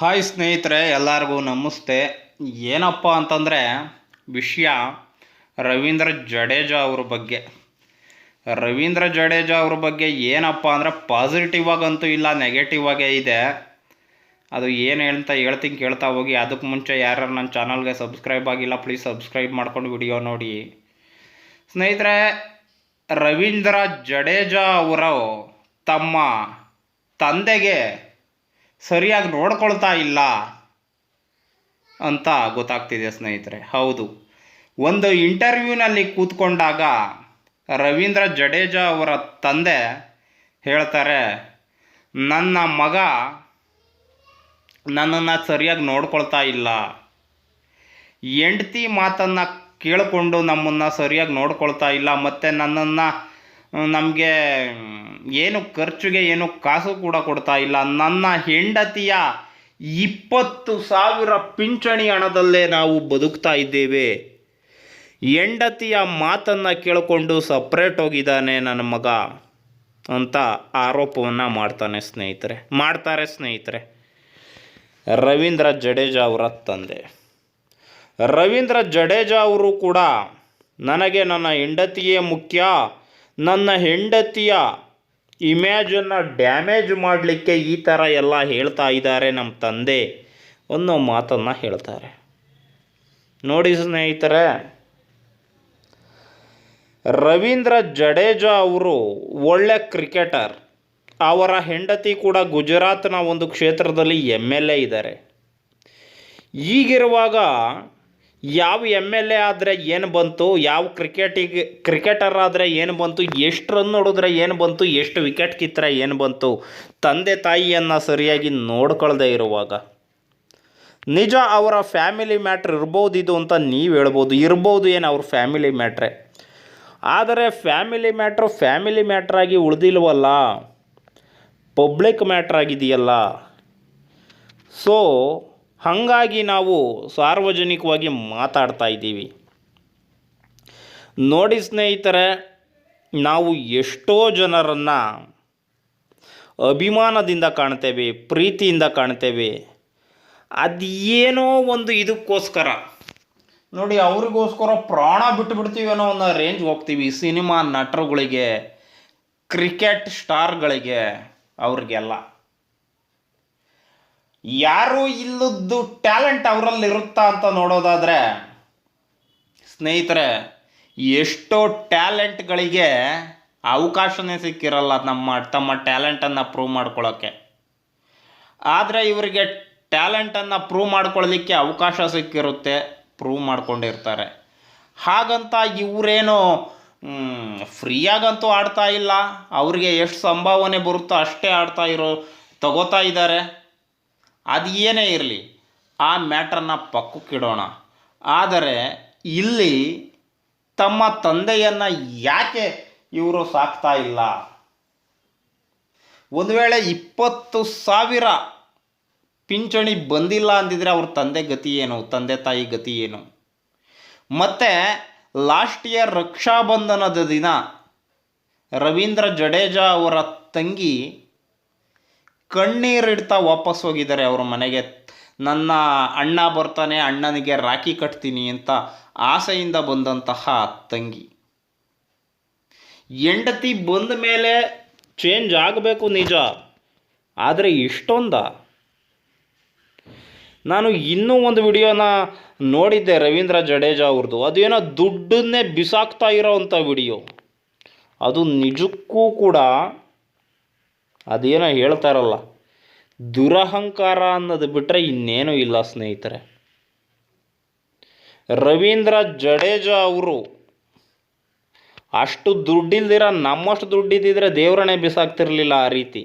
Hi ಸ್ನೇಹಿತರೆ, ಎಲ್ಲರಿಗೂ ನಮಸ್ತೆ. ಏನಪ್ಪ ಅಂತಂದರೆ, ವಿಷಯ ರವೀಂದ್ರ ಜಡೇಜಾ ಅವ್ರ ಬಗ್ಗೆ. ರವೀಂದ್ರ ಜಡೇಜಾ ಅವ್ರ ಬಗ್ಗೆ ಏನಪ್ಪ ಅಂದರೆ ಪಾಸಿಟಿವ್ ಆಗಂತೂ ಇಲ್ಲ ನೆಗೆಟಿವ್ ಆಗೇ ಇದೆ. ಅದು ಏನು ಹೇಳ್ತಾ ಹೇಳ್ತೀನಿ ಕೇಳ್ತಾ ಹೋಗಿ ಅದಕ್ಕೆ ಮುಂಚೆ ಯಾರ್ಯಾರು ನನ್ನ ಚಾನಲ್ಗೆ ಸಬ್ಸ್ಕ್ರೈಬ್ ಆಗಿಲ್ಲ ಪ್ಲೀಸ್ ಸಬ್ಸ್ಕ್ರೈಬ್ ಮಾಡ್ಕೊಂಡು ವಿಡಿಯೋ ನೋಡಿ. ಸ್ನೇಹಿತರೆ, ರವೀಂದ್ರ ಜಡೇಜಾ ಅವರು ತಮ್ಮ ತಂದೆಗೆ ಸರಿಯಾಗಿ ನೋಡ್ಕೊಳ್ತಾ ಇಲ್ಲ ಅಂತ ಗೊತ್ತಾಗ್ತಿದೆ ಸ್ನೇಹಿತರೆ. ಹೌದು. ಒಂದು ಇಂಟರ್ವ್ಯೂನಲ್ಲಿ ಕೂತ್ಕೊಂಡಾಗ ರವೀಂದ್ರ ಜಡೇಜಾ ಅವರ ತಂದೆ ಹೇಳ್ತಾರೆ, ನನ್ನ ಮಗ ನನ್ನನ್ನು ಸರಿಯಾಗಿ ನೋಡ್ಕೊಳ್ತಾ ಇಲ್ಲ. ಹೆಂಡ್ತಿ ಮಾತನ್ನು ಕೇಳಿಕೊಂಡು ನಮ್ಮನ್ನು ಸರಿಯಾಗಿ ನೋಡ್ಕೊಳ್ತಾ ಇಲ್ಲ, ಮತ್ತು ನನ್ನನ್ನು ನಮಗೆ ಏನು ಖರ್ಚಿಗೆ ಏನು ಕಾಸು ಕೂಡ ಕೊಡ್ತಾ ಇಲ್ಲ. ನನ್ನ ಹೆಂಡತಿಯ ಇಪ್ಪತ್ತು ಸಾವಿರ ಪಿಂಚಣಿ ಹಣದಲ್ಲೇ ನಾವು ಬದುಕ್ತಾ ಇದ್ದೇವೆ. ಹೆಂಡತಿಯ ಮಾತನ್ನು ಕೇಳಿಕೊಂಡು ಸಪ್ರೇಟ್ ಹೋಗಿದ್ದಾನೆ ನನ್ನ ಮಗ ಅಂತ ಆರೋಪವನ್ನು ಮಾಡ್ತಾನೆ ಸ್ನೇಹಿತರೆ. ಮಾಡ್ತಾರೆ ಸ್ನೇಹಿತರೆ. ರವೀಂದ್ರ ಜಡೇಜಾ ಅವರ ತಂದೆ. ರವೀಂದ್ರ ಜಡೇಜಾ ಅವರು ಕೂಡ ನನಗೆ ನನ್ನ ಹೆಂಡತಿಯೇ ಮುಖ್ಯ. ನನ್ನ ಹೆಂಡತಿಯ ಇಮೇಜನ್ನು ಡ್ಯಾಮೇಜ್ ಮಾಡಲಿಕ್ಕೆ ಈ ಥರ ಎಲ್ಲ ಹೇಳ್ತಾ ಇದ್ದಾರೆ ನಮ್ಮ ತಂದೆ ಅನ್ನೋ ಮಾತನ್ನು ಹೇಳ್ತಾರೆ. ನೋಡಿ ಸ್ನೇಹಿತರೆ, ರವೀಂದ್ರ ಜಡೇಜಾ ಅವರು ಒಳ್ಳೆ ಕ್ರಿಕೆಟರ್. ಅವರ ಹೆಂಡತಿ ಕೂಡ ಗುಜರಾತ್ನ ಒಂದು ಕ್ಷೇತ್ರದಲ್ಲಿ ಎಂ ಎಲ್ ಎ ಇದ್ದಾರೆ. ಈಗಿರುವಾಗ ಯಾವ ಎಂ ಎಲ್ ಎ ಆದರೆ ಏನು ಬಂತು, ಯಾವ ಕ್ರಿಕೆಟಿಗೆ ಕ್ರಿಕೆಟರ್ ಆದರೆ ಏನು ಬಂತು, ಎಷ್ಟು ರನ್ ನೋಡಿದ್ರೆ ಏನು ಬಂತು, ಎಷ್ಟು ವಿಕೆಟ್ ಕಿತ್ತರೆ ಏನು ಬಂತು, ತಂದೆ ತಾಯಿಯನ್ನು ಸರಿಯಾಗಿ ನೋಡ್ಕೊಳ್ದೇ ಇರುವಾಗ. ನಿಜ ಅವರ ಫ್ಯಾಮಿಲಿ ಮ್ಯಾಟ್ರ್ ಇರ್ಬೋದು ಇದು ಅಂತ ನೀವು ಹೇಳ್ಬೋದು, ಇರ್ಬೋದು ಏನು ಅವ್ರ ಫ್ಯಾಮಿಲಿ ಮ್ಯಾಟ್ರೆ ಆದರೆ ಫ್ಯಾಮಿಲಿ ಮ್ಯಾಟ್ರು ಫ್ಯಾಮಿಲಿ ಮ್ಯಾಟ್ರಾಗಿ ಉಳಿದಿಲ್ವಲ್ಲ? ಪಬ್ಲಿಕ್ ಮ್ಯಾಟ್ರ್ ಆಗಿದೆಯಲ್ಲ? ಸೊ ಹಾಗಾಗಿ ನಾವು ಸಾರ್ವಜನಿಕವಾಗಿ ಮಾತಾಡ್ತಾ ಇದ್ದೀವಿ. ನೋಡಿ ಸ್ನೇಹಿತರೆ, ನಾವು ಎಷ್ಟೋ ಜನರನ್ನು ಅಭಿಮಾನದಿಂದ ಕಾಣ್ತೇವೆ, ಪ್ರೀತಿಯಿಂದ ಕಾಣ್ತೇವೆ. ಅದೇನೋ ಒಂದು ಇದಕ್ಕೋಸ್ಕರ. ನೋಡಿ, ಅವ್ರಿಗೋಸ್ಕರ ಪ್ರಾಣ ಬಿಟ್ಟುಬಿಡ್ತೀವಿ ಅನ್ನೋ ಒಂದು ರೇಂಜ್ ಹೋಗ್ತೀವಿ. ಸಿನಿಮಾ ನಟರುಗಳಿಗೆ, ಕ್ರಿಕೆಟ್ ಸ್ಟಾರ್ಗಳಿಗೆ, ಅವ್ರಿಗೆಲ್ಲ. ಯಾರು ಇಲ್ಲದ್ದು ಟ್ಯಾಲೆಂಟ್ ಅವರಲ್ಲಿ ಇರುತ್ತಾ ಅಂತ ನೋಡೋದಾದರೆ, ಸ್ನೇಹಿತರೆ, ಎಷ್ಟೋ ಟ್ಯಾಲೆಂಟ್ಗಳಿಗೆ ಅವಕಾಶನೇ ಸಿಕ್ಕಿರಲ್ಲ ನಮ್ಮ, ತಮ್ಮ ಟ್ಯಾಲೆಂಟನ್ನು ಪ್ರೂವ್ ಮಾಡ್ಕೊಳ್ಳೋಕ್ಕೆ ಆದರೆ ಇವರಿಗೆ ಟ್ಯಾಲೆಂಟನ್ನು ಪ್ರೂವ್ ಮಾಡ್ಕೊಳ್ಳೋದಕ್ಕೆ ಅವಕಾಶ ಸಿಕ್ಕಿರುತ್ತೆ ಪ್ರೂವ್ ಮಾಡ್ಕೊಂಡಿರ್ತಾರೆ. ಹಾಗಂತ ಇವರೇನು ಫ್ರೀಯಾಗಂತೂ ಆಡ್ತಾ ಇಲ್ಲ, ಅವ್ರಿಗೆ ಎಷ್ಟು ಸಂಭಾವನೆ ಬರುತ್ತೋ ಅಷ್ಟೇ ಆಡ್ತಾ ಇರೋ, ತಗೋತಾ ಇದ್ದಾರೆ. ಅದು ಏನೇ ಇರಲಿ, ಆ ಮ್ಯಾಟ್ರನ್ನು ಪಕ್ಕಕ್ಕಿಡೋಣ ಆದರೆ ಇಲ್ಲಿ ತಮ್ಮ ತಂದೆಯನ್ನು ಯಾಕೆ ಇವರು ಸಾಕ್ತಾ ಇಲ್ಲ? ಒಂದು ವೇಳೆ ಇಪ್ಪತ್ತು ಸಾವಿರ ಪಿಂಚಣಿ ಬಂದಿಲ್ಲ ಅಂದಿದ್ರೆ ಅವ್ರ ತಂದೆ ಗತಿ ಏನು, ತಂದೆ ತಾಯಿ ಗತಿ ಏನು? ಮತ್ತು ಲಾಸ್ಟ್ ಇಯರ್ ರಕ್ಷಾಬಂಧನದ ದಿನ ರವೀಂದ್ರ ಜಡೇಜಾ ಅವರ ತಂಗಿ ಕಣ್ಣೀರಿಡ್ತಾ ವಾಪಸ್ ಹೋಗಿದ್ದಾರೆ ಅವ್ರ ಮನೆಗೆ. ನನ್ನ ಅಣ್ಣ ಬರ್ತಾನೆ, ಅಣ್ಣನಿಗೆ ರಾಖಿ ಕಟ್ತೀನಿ ಅಂತ ಆಸೆಯಿಂದ ಬಂದಂತಹ ತಂಗಿ. ಹೆಂಡತಿ ಬಂದ ಮೇಲೆ ಚೇಂಜ್ ಆಗಬೇಕು ನಿಜ, ಆದರೆ ಇಷ್ಟೊಂದ? ನಾನು ಇನ್ನೂ ಒಂದು ವಿಡಿಯೋನ ನೋಡಿದ್ದೆ ರವೀಂದ್ರ ಜಡೇಜಾ ಅವ್ರದ್ದು ಅದೇನೋ ದುಡ್ಡನ್ನೇ ಬಿಸಾಕ್ತಾ ಇರೋವಂಥ ವಿಡಿಯೋ. ಅದು ನಿಜಕ್ಕೂ ಕೂಡ ಅದೇನೋ ಹೇಳ್ತಾರಲ್ಲ, ದುರಹಂಕಾರ ಅನ್ನೋದು ಬಿಟ್ಟರೆ ಇನ್ನೇನೂ ಇಲ್ಲ ಸ್ನೇಹಿತರೆ. ರವೀಂದ್ರ ಜಡೇಜಾ ಅವರು ಅಷ್ಟು ದುಡ್ಡಿಲ್ದಿರ, ನಮ್ಮಷ್ಟು ದುಡ್ಡಿದ್ದಿದ್ರೆ ದೇವರನ್ನೇ ಬಿಸಾಕ್ತಿರ್ಲಿಲ್ಲ ಆ ರೀತಿ.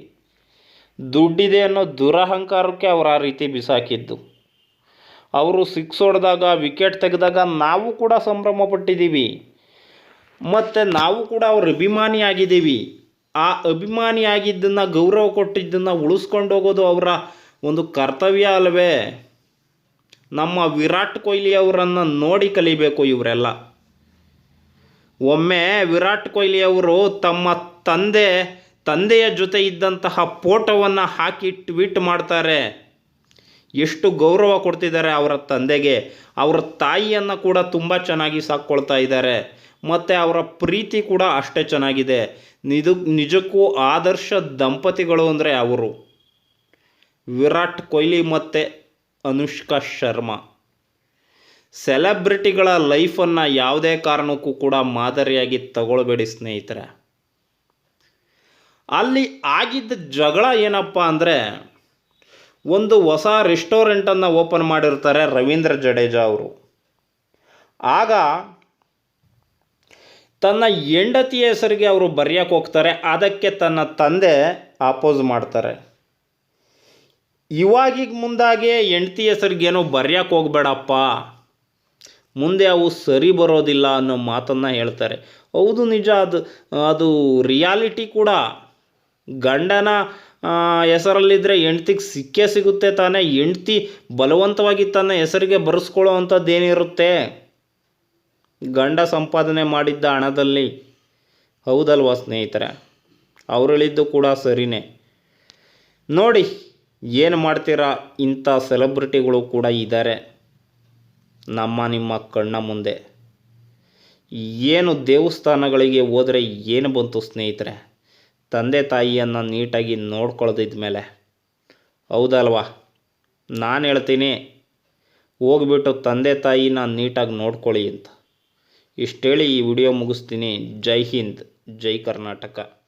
ದುಡ್ಡಿದೆ ಅನ್ನೋ ದುರಹಂಕಾರಕ್ಕೆ ಅವರು ಆ ರೀತಿ ಬಿಸಾಕಿದ್ದು. ಅವರು ಸಿಕ್ಸ್ ಹೊಡೆದಾಗ, ವಿಕೆಟ್ ತೆಗೆದಾಗ ನಾವು ಕೂಡ ಸಂಭ್ರಮ ಪಟ್ಟಿದ್ದೀವಿ ಮತ್ತು ನಾವು ಕೂಡ ಅವ್ರ ಅಭಿಮಾನಿ ಆಗಿದ್ದೀವಿ ಆ ಅಭಿಮಾನಿಯಾಗಿದ್ದನ್ನು ಗೌರವ ಕೊಟ್ಟಿದ್ದನ್ನು ಉಳಿಸ್ಕೊಂಡು ಹೋಗೋದು ಅವರ ಒಂದು ಕರ್ತವ್ಯ ಅಲ್ಲವೇ ನಮ್ಮ ವಿರಾಟ್ ಕೊಹ್ಲಿ ಅವರನ್ನು ನೋಡಿ ಕಲಿಬೇಕು ಇವರೆಲ್ಲ. ಒಮ್ಮೆ ವಿರಾಟ್ ಕೊಹ್ಲಿ ಅವರು ತಮ್ಮ ತಂದೆ, ತಂದೆಯ ಜೊತೆ ಇದ್ದಂತಹ ಫೋಟೋವನ್ನು ಹಾಕಿ ಟ್ವೀಟ್ ಮಾಡ್ತಾರೆ. ಎಷ್ಟು ಗೌರವ ಕೊಡ್ತಿದ್ದಾರೆ ಅವರ ತಂದೆಗೆ. ಅವರ ತಾಯಿಯನ್ನು ಕೂಡ ತುಂಬ ಚೆನ್ನಾಗಿ ಸಾಕ್ಕೊಳ್ತಾ ಇದ್ದಾರೆ. ಮತ್ತು ಅವರ ಪ್ರೀತಿ ಕೂಡ ಅಷ್ಟೇ ಚೆನ್ನಾಗಿದೆ. ನಿದು ನಿಜಕ್ಕೂ ಆದರ್ಶ ದಂಪತಿಗಳು ಅಂದರೆ ಅವರು. ವಿರಾಟ್ ಕೊಹ್ಲಿ ಮತ್ತು ಅನುಷ್ಕಾ ಶರ್ಮಾ. ಸೆಲೆಬ್ರಿಟಿಗಳ ಲೈಫನ್ನು ಯಾವುದೇ ಕಾರಣಕ್ಕೂ ಕೂಡ ಮಾದರಿಯಾಗಿ ತಗೊಳ್ಬೇಡಿ ಸ್ನೇಹಿತರೆ. ಅಲ್ಲಿ ಆಗಿದ್ದ ಜಗಳ ಏನಪ್ಪ ಅಂದರೆ, ಒಂದು ಹೊಸ ರೆಸ್ಟೋರೆಂಟನ್ನು ಓಪನ್ ಮಾಡಿರ್ತಾರೆ ರವೀಂದ್ರ ಜಡೇಜಾ ಅವರು. ಆಗ ತನ್ನ ಹೆಂಡತಿಯ ಹೆಸರಿಗೆ ಅವರು ಬರೆಯೋಕೆ ಹೋಗ್ತಾರೆ, ಅದಕ್ಕೆ ತನ್ನ ತಂದೆ ಆಪೋಸ್ ಮಾಡ್ತಾರೆ. ಇವಾಗಿಗೆ ಮುಂದಾಗೆ ಹೆಂಡತಿ ಹೆಸರಿಗೇನೋ ಬರೆಯೋಕೆ ಹೋಗಬೇಡಪ್ಪ, ಮುಂದೆ ಅವು ಸರಿ ಬರೋದಿಲ್ಲ ಅನ್ನೋ ಮಾತನ್ನು ಹೇಳ್ತಾರೆ. ಹೌದು ನಿಜ, ಅದು ಅದು ರಿಯಾಲಿಟಿ ಕೂಡ. ಗಂಡನ ಹೆಸರಲ್ಲಿದ್ದರೆ ಹೆಂಡ್ತಿಗೆ ಸಿಕ್ಕೇ ಸಿಗುತ್ತೆ ತಾನೇ, ಹೆಂಡ್ತಿ ಬಲವಂತವಾಗಿ ತನ್ನ ಹೆಸರಿಗೆ ಬರೆಸ್ಕೊಳ್ಳೋ ಅಂಥದ್ದೇನಿರುತ್ತೆ? ಗಂಡ ಸಂಪಾದನೆ ಮಾಡಿದ್ದ ಹಣದಲ್ಲಿ ಹೌದಲ್ವಾ ಸ್ನೇಹಿತರೆ? ಅವ್ರು ಹೇಳಿದ್ದು ಕೂಡ ಸರಿನೇ. ನೋಡಿ, ಏನು ಮಾಡ್ತೀರಾ? ಇಂಥ ಸೆಲೆಬ್ರಿಟಿಗಳು ಕೂಡ ಇದ್ದಾರೆ ನಮ್ಮ ನಿಮ್ಮ ಕಣ್ಣ ಮುಂದೆ. ಏನು ದೇವಸ್ಥಾನಗಳಿಗೆ ಹೋದರೆ ಏನು ಬಂತು ಸ್ನೇಹಿತರೆ? ತಂದೆ ತಾಯಿಯನ್ನು ನೀಟಾಗಿ ನೋಡ್ಕೊಳ್ದಿದ್ದ ಮೇಲೆ. ಹೌದಲ್ವಾ? ನಾನು ಹೇಳ್ತೀನಿ, ಹೋಗ್ಬಿಟ್ಟು ತಂದೆ ತಾಯಿನ ನೀಟಾಗಿ ನೋಡ್ಕೊಳ್ಳಿ ಅಂತ. ಇಷ್ಟೇಳಿ ಈ ವಿಡಿಯೋ ಮುಗಿಸ್ತೀನಿ. ಜೈ ಹಿಂದ್ ಜೈ ಕರ್ನಾಟಕ.